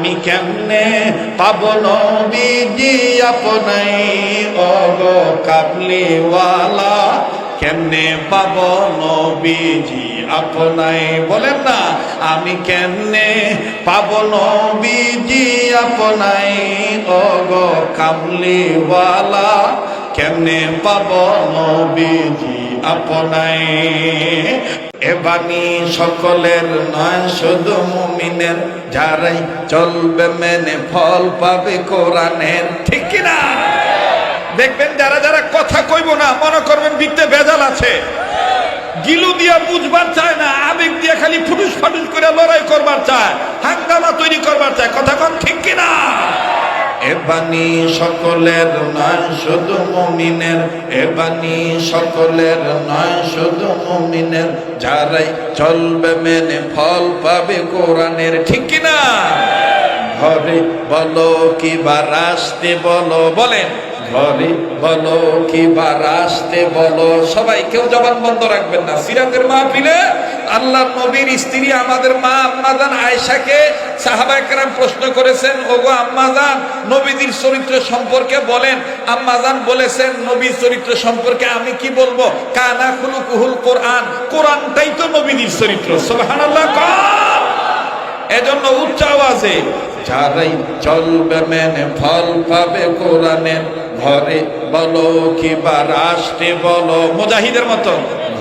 আমি কেমনে পাব নবীজি আপনাই? ওগো কাবলিওয়ালা, কেমনে পাব নবীজি আপনাই? বলেন না, আমি কেমনে পাব নবীজি আপনাই? ওগো কামলিওয়ালা কেমনে পাব নবীজি আপনাই? এবানি সকলের নয়, শুধু মুমিনের। যারাই চলবে মেনে ফল পাবে কোরআনের। ঠিক কিনা? দেখবেন যারা যারা কথা কইব না, মনে করবেন বিদ্যে ভেজাল আছে। গিলু দিয়া বুঝবার চায় না, আবেগ দিয়া খালি ফুটুস ফাটুস করে লড়াই করবার চায়, হাঙ্গামা তৈরি করবার চায়। কথা কন ঠিক কিনা? এবানি সকলের নয়, শুধু মুমিনের। এবানি সকলের নয়, শুধু মুমিনের। যারাই চলবে মেনে ফল পাবে কোরআনের। ঠিক কিনা ঘরে বলো কি বা রাস্তে বলো, বলেন। ঘরে বলো কি বা রাস্তে বলো। সবাই কেউ জবান বন্ধ রাখবেন না। সিরাতের মাহফিলে আল্লাহ নবীর স্ত্রী আমাদের মা আম্মাজান আয়েশাকে সাহাবা একরাম প্রশ্ন করেছেন, ওগো আম্মাজান নবীদের চরিত্র সম্পর্কে বলেন। আম্মাজান বলেছেন, নবীর চরিত্র সম্পর্কে আমি কি বলব? কানা খুলু কুহুল কোরআন। কোরআনটাই তো নবীদের চরিত্র কর। এজন্য উচ্চ আওয়াজে, যারাই চলবে মেনে, ফল পাবে কোরআনের। ঘরে বলো কি বা রাষ্ট্রে বলো, মুজাহিদের মতো।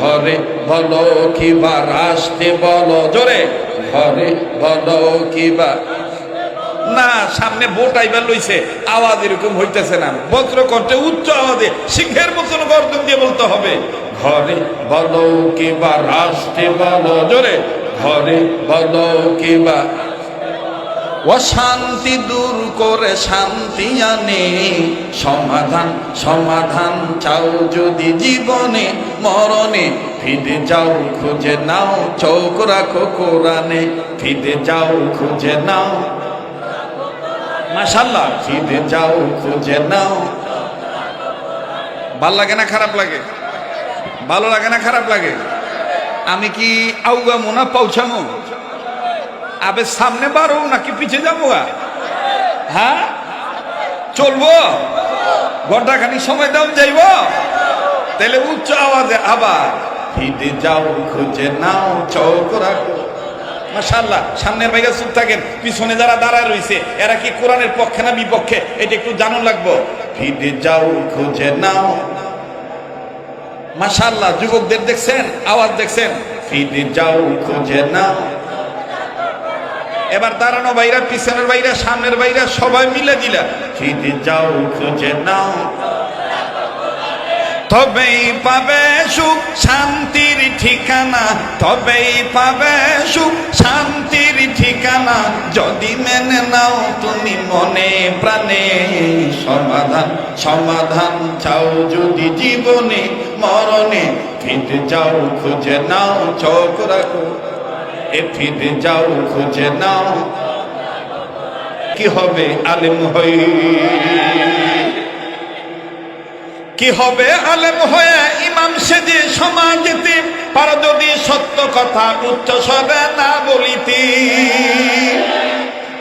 ঘরে বলো কি বা রাষ্ট্রে বলো, জোরে। ঘরে বলো কি বা না, সামনে বোট আইবার লইছে, আওয়াজ এরকম হইতেছে না। বজ্র কণ্ঠে উচ্চ আওয়াজে সিংহের মতন গর্জন দিয়ে বলতে হবে। ঘরে বলো কি বা রাষ্ট্রে বলো, জোরে। ঘরে বলো কি বা অশান্তি দূর করে শান্তি আনে। সমাধান সমাধান চাও যদি জীবনে, মরণে। ফিরে যাও, খুঁজে নাও, চোখ রাখো কোরআনে। ফিরে যাও, খুঁজে নাও। মাশাল্লাহ ফিরে যাও, খুঁজে নাও। ভালো লাগে না, খারাপ লাগে? ভালো লাগে না, খারাপ লাগে? আমি কি আউগামো না পৌঁছামো আবে সামনে বাড়ো নাকি পিছিয়ে যাব? হ্যাঁ? চলবো? ঘণ্টা খানিক সময় দাও, যাইব? তাহলে উচ্চ আওয়াজে আবার ফিরে যাও, খুঁজে নাও চৌক রাখো। মাশাল্লাহ সামনের ভাইরা চুপ থাকেন। পিছনে যারা দাঁড়ায় রয়েছে, এরা কি কোরআনের পক্ষে না বিপক্ষে? এটা একটু জানুন লাগবো। ফিরে যাও, খুঁজে নাও। মাশাল্লাহ যুবকদের দেখছেন? আওয়াজ দেখছেন? ফিরে যাও, খুঁজে নাও। এবার দাঁড়ানো বাইরা পিছনের বাইরা সামনের বাইরা সবাই মিলে দিলা ফিরে যাও খুঁজে নাও। তবেই পাবে সুখ, শান্তির ঠিকানা। তবেই পাবে সুখ, শান্তির ঠিকানা। যদি মেনে নাও তুমি মনে প্রাণে সমাধান। সমাধান চাও যদি জীবনে, মরণে। ফিরে যাও খুঁজে নাও, চোখ রাখো। এ ফিরে যাও, খুঁজে নাও। কি হবে আলেম হই কি হবে আলেম হয়ে? ইমাম সেজে সমাজেতে পার যদি সত্য কথা উচ্চ স্বরে না বলিতে।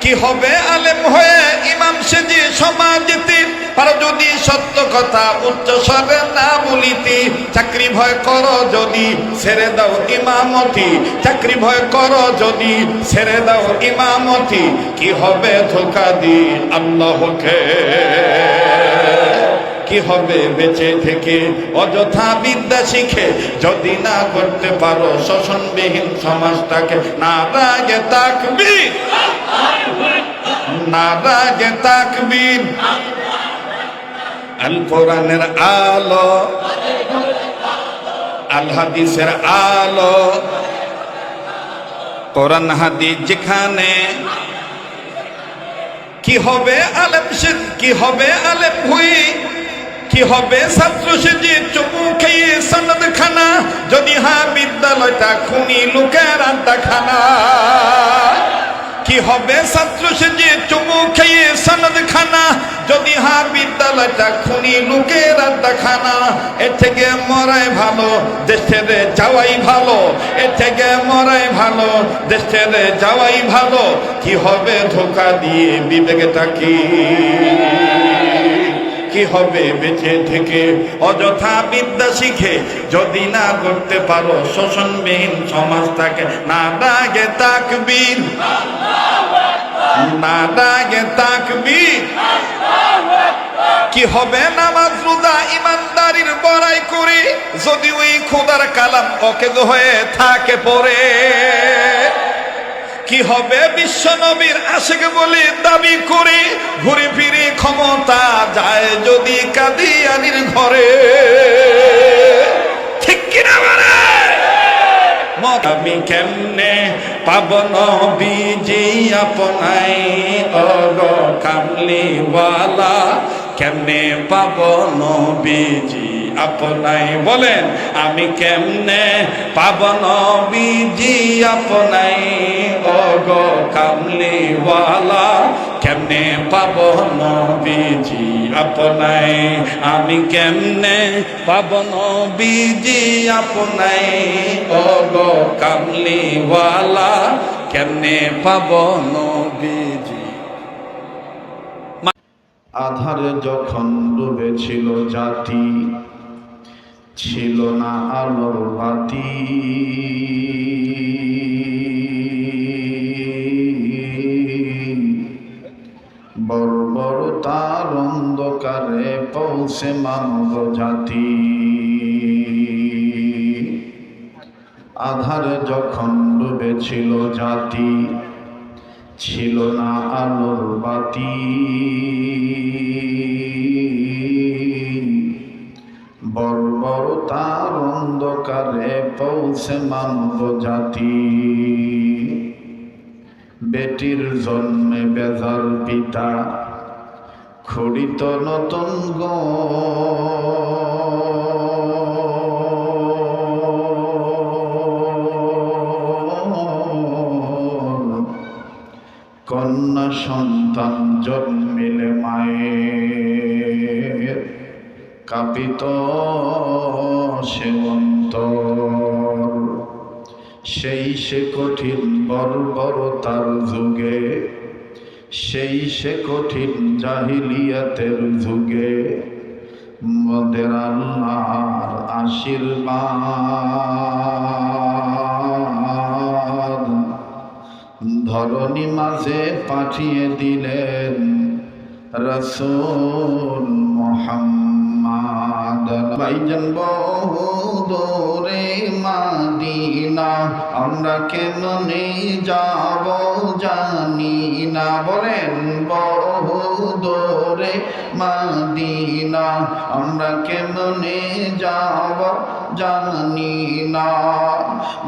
কি হবে আলেম হয়ে? ইমাম সেজে সমাজেতে পার যদি সত্য কথা উচ্চ স্বরে না বলিতে, চাকরি ভয় করো যদি ছেড়ে দাও ইমামতি। চাকরি ভয় করো যদি ছেড়ে দাও ইমামতি, কি হবে ধোকা দি আল্লাহকে? কি হবে বেঁচে থেকে? অযথা বিদ্যা শিখে যদি না করতে পারো, শোষণবিহীন সমাজটাকে না রাগে তাকবীর। না রাগে তাকবীর। আল কোরআনের আলো, আল হাদিসের আলো। কোরআন হাদিস যেখানে, কি হবে আলেম কি হবে আলেম হুই, কি হবে ছাত্র সেজে চমু খেয়ে সনদ খানা যদি হা বিদ্যালয়টা খুনি লোকের আড্ডা খানা হবে ছাত্র সেজে চুমু খেয়ে সনদ খানা যদি হা বিদ্যালয়টা খুনি লোকের দেখানা এর থেকে মরাই ভালো দেশ ছেড়ে যাওয়াই ভালো এর থেকে মরাই ভালো দেশ ছেড়ে যাওয়াই ভালো। কি হবে ধোকা দিয়ে বিবেকটাকে কি হবে বেঁচে থেকে? অযথা বিদ্যা শিখে যদি না করতে পারো, শোষণবিহীন সমাজটাকে না ডাকে তাকবীর। না ডাকে তাকবীর। কি হবে নামাজ রোজা ইমানদারির বড়াই করে, যদি ওই খোদার কালাম ওকে হয়ে থাকে পরে কি হবে? বিশ্ব নবীর আশেক বলে, দাবি করে, ঘুরে ফিরে ক্ষমতা যায় যদি কাদিয়ানির ঘরে। ঠিক কিনা মানে আমি কেমনে পাবন বিজি আপনাই অগ কামলিওয়ালা? কেমনে পাবন বিজি আপনাই বলেন, আমি কেমনে পাবন বিজি আপনাই? অগ কামলিওয়ালা, কেমনে পাবন বিজি আপনাই? আমি কেমনে পাবন বিজি আপনাই? অগ কামলিওয়ালা, কেমনে পাবন বিজি আধারে যখন ডুবেছিল জাতি ছিল না আলোর বাতি। বড় বড় তার অন্ধকারে পৌঁছে মানব জাতি। আধারে যখন ডুবেছিল জাতি, ছিল না আলোর বাতি। তার অন্ধকারে পৌঁছে মানব জাতি। বেটির জন্মে বেজার পিতা, খড়িত নতুন কন্যা সন্তান জন্মিলে মায়ের কাপিত সেবন্ত। সেই সে কঠিন বর্বরতার যুগে, সেই সে কঠিন জাহিলিয়াতের যুগে মদের আল্লাহর আশীর্বাদ। ধরণী মাঝে পাঠিয়ে দিলেন রসুল মোহাম্মদ। ভাইজান বহু দূরে মাদিনা। আমরা কেমনে যাব জানি না। বলেন, বহু দূরে মাদিনা। আমরা কেমনে যাব জানি না।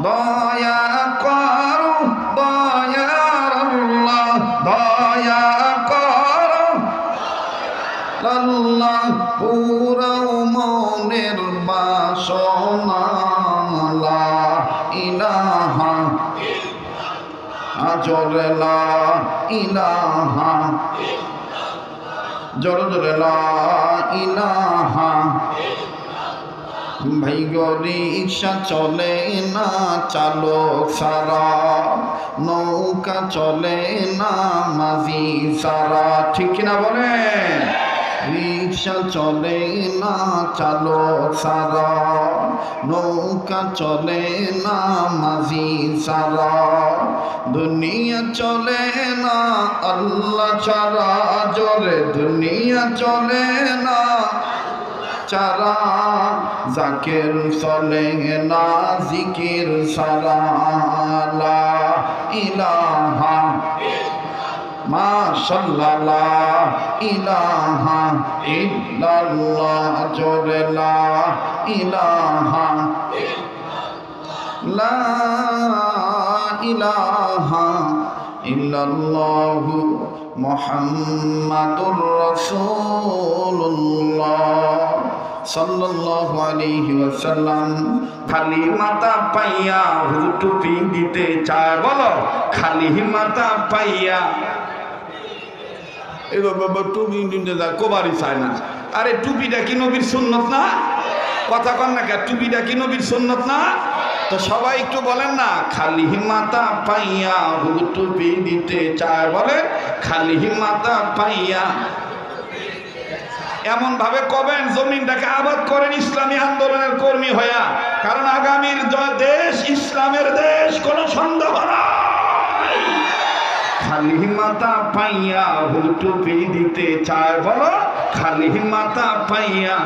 দয়া করো দয়ার আল্লাহ, দয়া করো। বাসনা ইলাহা আজরে লা ইলাহা জোরে জোরে লা ইলাহা ভাই রিক্সা চলে না, চালক সারা। নৌকা চলে না, মাঝি সারা। ঠিক না বলে রিক্সা চলে না চালক সারা। নৌকা চলে না মাঝি সারা। দুনিয়া চলে না আল্লাহ ছাড়া। জোরে দুনিয়া চলে না চারা। জাকের চলে না, জিকির সারা। ইলাহা মাশাল্লাহ ইলাহা ইল্লাল্লাহ, জোরে লা ইলাহা লা ইলাহা ইল্লাল্লাহু মুহাম্মাদুর রাসূলুল্লাহ, সাল্লাল্লাহু আলাইহি ওয়াসাল্লাম। খালি মাথা পাইয়া হুজুর টুপি দিতে চায়, বলো, খালি মাথা পাইয়া কোবারই চায় না। আরে, টুপিটা কি নবীর সুন্নত না? কথা কন না কে? টুপিটা কি নবীর সুন্নত না? তো সবাই একটু বলেন না, খালি মাতা পাইয়া হু টুপি দিতে চায় বলে, খালি মাতা পাইয়া। এমন ভাবে কবেন জমিনটাকে আবাদ করেন ইসলামী আন্দোলনের কর্মী হইয়া। কারণ আগামীর দেশ, ইসলামের দেশ, কোনো সন্দেহ নাই খালি মাতা পাইয়া হুটুপি দিতে চায় বলো? খালি মাতা পাইয়া।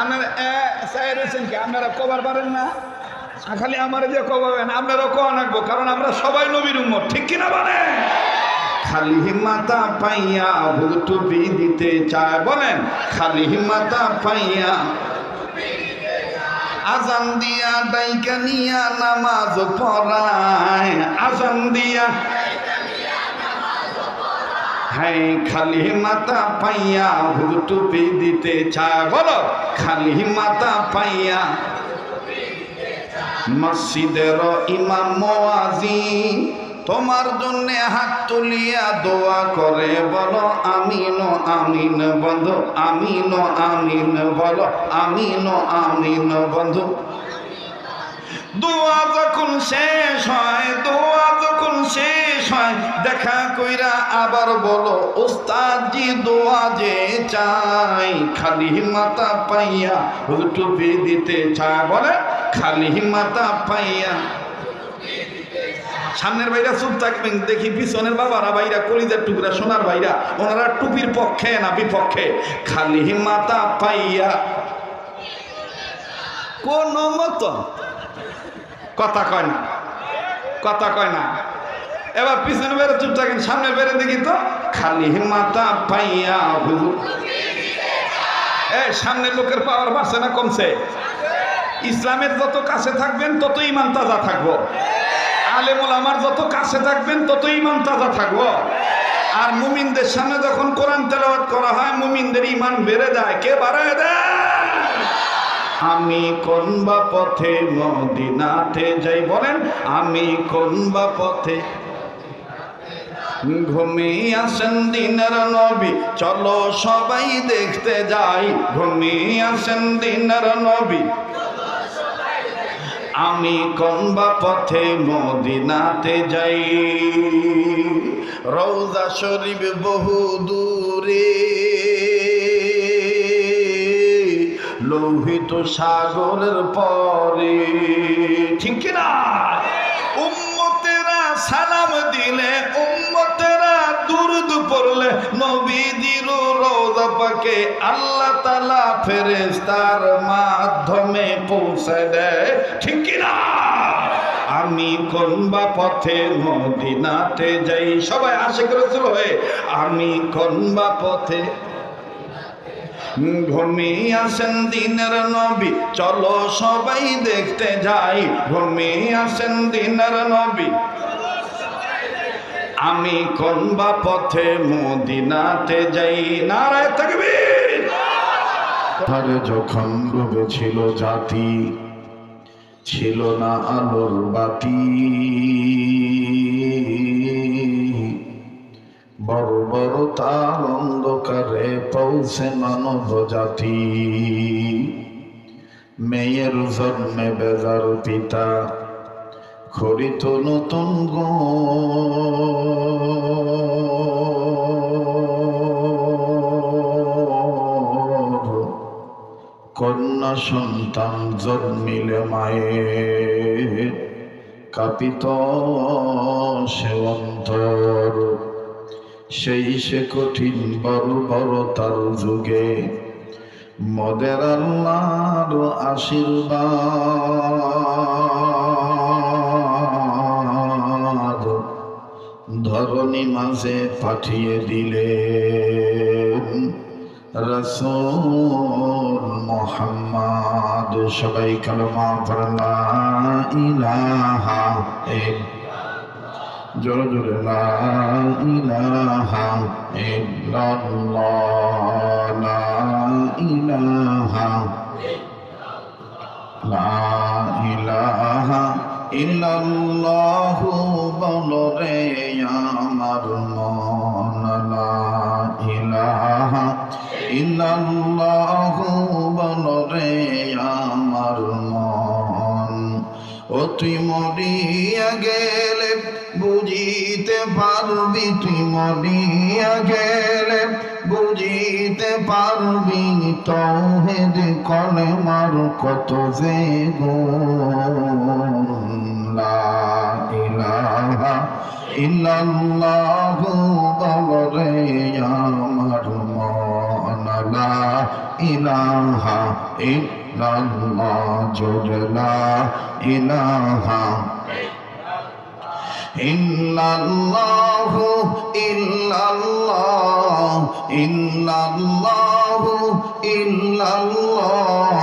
আপনারা এ, চাই কি? আপনারা কবার পারেন না? খালি আমার যে কবাবেন আপনারা কওয়া নাকবো কারণ আমরা সবাই নবীর উম্মত। ঠিক কিনা বলে খালি মাতা পাইয়া হুটুপি দিতে চায় বলেন? খালি মাতা পাইয়া। আজান দিয়া ডাইকা নিয়া নামাজ পড়ায়। আজান দিয়া হ্যাঁ খালি মাতা পাইয়া হুটুপি দিতে চায়। বলো, খালি মাতা পাইয়া মসজিদের ইমাম মোয়াজি তোমার জন্য হাত তুলিয়া দোয়া করে বলো, আমিন আমিন বন্ধু, আমিন আমিন বলো, আমিন আমিন বন্ধু। দোয়া যখন শেষ হয়, দোয়া যখন শেষ হয়, দেখা কইরা আবার বলো, ওস্তাদজি দোয়া যে চাই, খালি মাতা পাইয়া দিতে চায় বলে, খালি মাতা পাইয়া। সামনের বাইরা চুপ থাকবেন, দেখি পিছনের বাবারা ভাইরা কলিজার টুকরা, সোনার ভাইরা, ওনারা টুপির পক্ষে না বিপক্ষে? খালি মাতা পাইয়া। কোন মতো। কথা কয় না, কথা কয় না। এবার পিছনে বেড়ে চুপ থাকেন সামনে বেড়ে দেখি তো, খালি মাতা পাইয়া এ সামনে লোকের পাওয়ার বাড়ছে না কমছে? ইসলামের যত কাছে থাকবেন তত ইমান তাজা থাকব। আলেমুল আমার যত কাছে থাকবেন তত ইমান তাজা থাকব। আর মুমিনদের সামনে যখন কোরআন তেলাওয়াত করা হয়, মুমিনদের ইমান বেড়ে যায়। কে বাড়ায় দেয়? আমি কোন বা পথে মদিনাতে যাই বলেন, আমি কোন বা পথে ঘুমিয়ে আসেন দিনের নবী। চলো সবাই দেখতে যাই, ঘুমিয়ে আসেন দিনের নবী। আমি কোন বা পথে মদিনাতে যাই? রৌজা শরীফ বহু দূরে। লোহিত সাগরের পরে। ঠিক না? উম্মতেরা সালাম দিলে, উম্মতেরা দুরুদ পড়লে নবীজির রোজা পাকে আল্লাহ তালা ফেরেস্তার মাধ্যমে পৌঁছে দেয়। ঠিক না আমি কোন বা পথে মদিনাতে যাই? সবাই আশে করেছিল হয়ে, আমি কোন বা পথে ঘুমিয়ে আসেন দিনের নবী? চলো সবাই দেখতে যাই। ঘুমিয়ে আসেন দিনের নবী। আমি কোন বা পথে মদিনাতে যাই? নারায় থাকবি তারে যখন ডুবেছিল জাতি, ছিল না আলোর বাতি। বড় বড় তার অন্ধকারে পৌঁছে মানব জাতি। মেয়ের জন্মে বেজার পিতা খরিত নতুন কন্যা সন্তান জন্মিলে মায়ে কাপিত সে অন্তর। সেই সে কঠিন বড় বড় তার যুগে মদের আল্লাহর আশীর্বাদ। ধরণী মাঝে পাঠিয়ে দিলেন রসুল মোহাম্মদ। সবাই কালমা পড়লা ইলাহা জোরে জোরে, লা ইলাহা লা ইলাহা ইলাহা ইল্লাল্লাহু বলরে, আমার মন লা ইলাহা বলরে, আমার মন। ও মরিয়া গেলে বুঝিতে পারবি তুই মরিয়া গেলে বুঝিতে পারবি তৌহেদ কলেমার কত যে গুণ। ইল্লাল্লাহু বলরে আমার মন লা ইলাহা ইল্লাল্লাহ জোরে লা ইলাহা ইল্লাল্লাহু ইল্লাল্লাহ ইল্লাল্লাহু ইল্লাল্লাহ,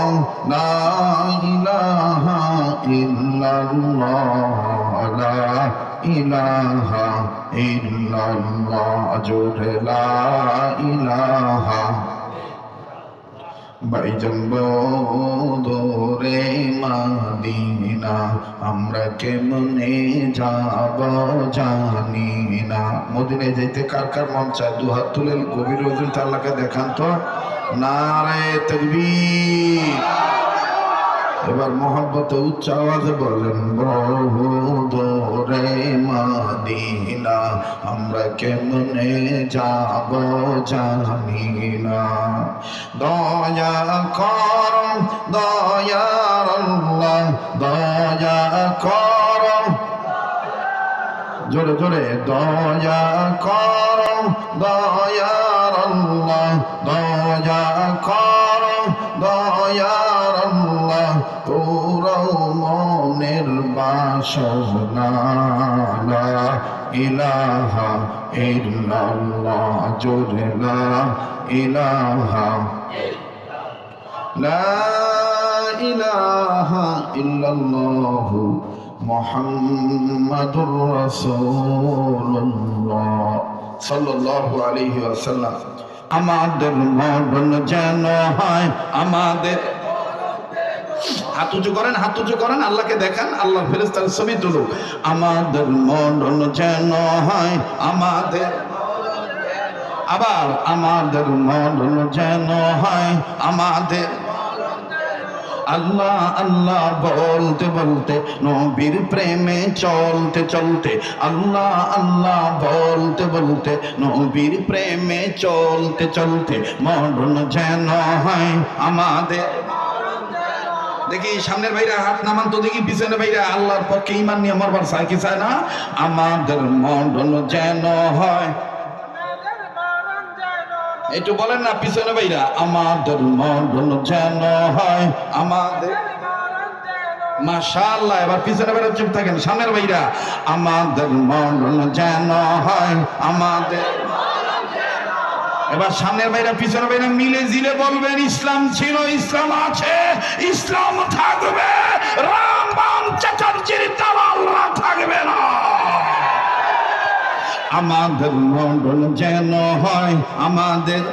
লা ইলাহা ইল্লাল্লাহ, লা ইলাহা ইল্লাল্লাহ, জোরে লা ইলাহা। মাদিনা, আমরা কেমনে যাব জানি না। মদিনে যেতে কার কার মন চায়? দু হাত তুলে গভীর ওজন তাল্লাকে দেখান তো। নারে তকবীর। এবার মোহাম্মতে উচ্চ আওয়াজে বলেন দোরে মাদিনা, আমরা কেমনে যাব জানি না দয়া কর আল্লাহ, দয়া কর জোরে জোরে, দয়া কর দয়ার আল্লাহ, দয়া কর তোরাও মনের বাসনা। ইলাহা ইল্লাল্লাহ, জোরে ইলাহা লা ইলাহা ইল্লাল্লাহু মুহাম্মাদুর রাসূলুল্লাহ। সাল্লাল্লাহু আলাইহি ওয়াসাল্লাম। আমাদের মরণ যেন হয় আমাদের হাত উঁচু করেন, হাত উঁচু করেন, আল্লাহকে দেখান, আল্লাহ ফেরেস্তার ছবি তুলুক। আমাদের মরণ যেন হয়, আমাদের আবার আমাদের মরণ যেন হয়, আমাদের আল্লাহ আল্লাহ বলতে বলতে, নবীর প্রেমে চলতে চলতে, আল্লাহ আল্লাহ বলতে বলতে, নবীর প্রেমে চলতে চলতে মরণ যেন হয়, আমাদের দেখি সামনের ভাইরা হাত নামান তো দেখি পিছনে ভাইরা আল্লাহর পক্ষে ইমান নিয়ে মরবার চায় কি চায় না। আমাদের মরণ যেন হয়। একটু বলেন না পিছনে ভাইরা, আমাদের মরণ যেন হয়। আমাদের মাশাআল্লাহ, এবার পিছনে ভাইরা চুপ থাকেন। সামনের ভাইরা, আমাদের মরণ যেন হয়। আমাদের এবার সামনের বাইরে পিছনের বাইরে মিলে জিলে বলবেন, ইসলাম ছিল, ইসলাম আছে, ইসলাম থাকবে। রাম বাম চ্যাটার্জির দালালরা থাকবে না। আমাদের মন্ডল যেন হয় আমাদের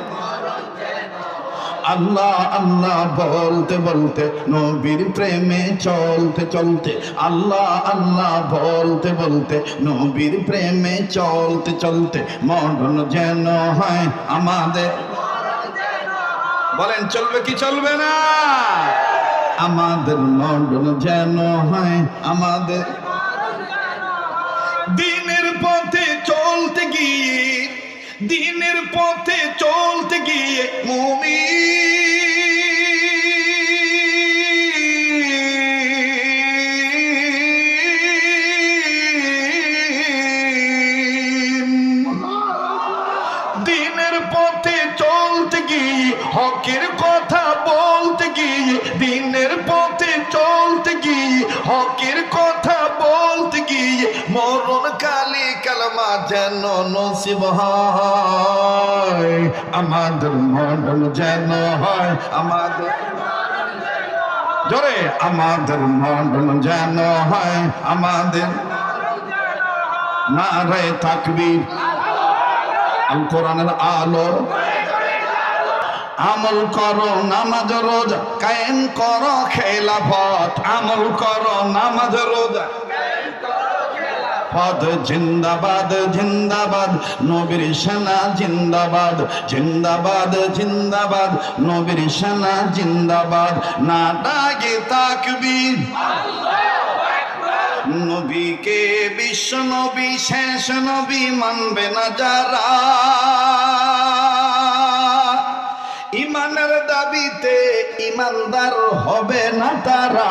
আল্লাহ আল্লাহ বলতে বলতে, নবীর প্রেমে চলতে চলতে, আল্লাহ আল্লাহ বলতে বলতে, নবীর প্রেমে চলতে চলতে, মরণ যেন হয় আমাদের। বলেন, চলবে কি চলবে না? আমাদের মরণ যেন হয় আমাদের। দিনের পথে চলতে গিয়ে, দিনের পথে চলতে গিয়ে মুমি দিনের পথে চলতে গিয়ে, হকের কথা বলতে গিয়ে, মরণ কালে কালমা যেন নসিব হয়। আমাদের মরণ যেন হয়, আমাদের জোরে, আমাদের মরণ যেন হয়, আমাদের নারে তাকবীর, আল কোরআনের আলো। আমল করো নামাজ রোজা, কায়েম করো খেলাফত। আমল করো নামাজ রোজা পদ জিন্দাবাদ জিন্দাবাদ, নবীর সেনা জিন্দাবাদ। জিন্দাবাদ জিন্দাবাদ, নবীর সেনা জিন্দাবাদ। না ডাকে তাকবীর। নবীকে বিশ্ব নবী, শেষ নবী মানবে না যারা। ইমানের দাবিতে ইমানদার হবে না তারা?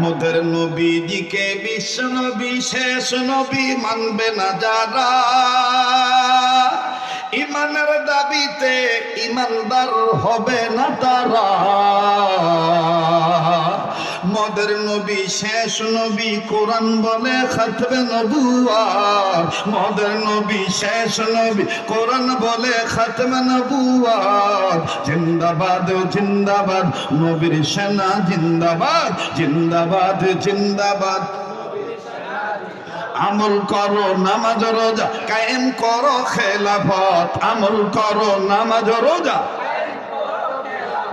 মোদের নবীজিকে বিশ্ব নবী, শেষ নবী মানবে না যারা। ইমানের দাবিতে ইমানদার হবে না তারা। মদের নবী, শেষ নবী, কোরআন বলে খাতবে নবুয়ার মদের নবী, শেষ নবী, কোরআন বলে খাতবে নবুয়ার জিন্দাবাদ জিন্দাবাদ, নবীর সেনা জিন্দাবাদ জিন্দাবাদ জিন্দাবাদ। আমল করো নামাজ, রোজা, কায়েম করো খেলাফত। আমল করো নামাজ, রোজা।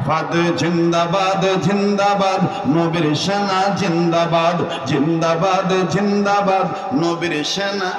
ফাদ জিন্দাবাদ জিন্দাবাদ। নবীর সেনা জিন্দাবাদ জিন্দাবাদ জিন্দাবাদ। নবীর সেনা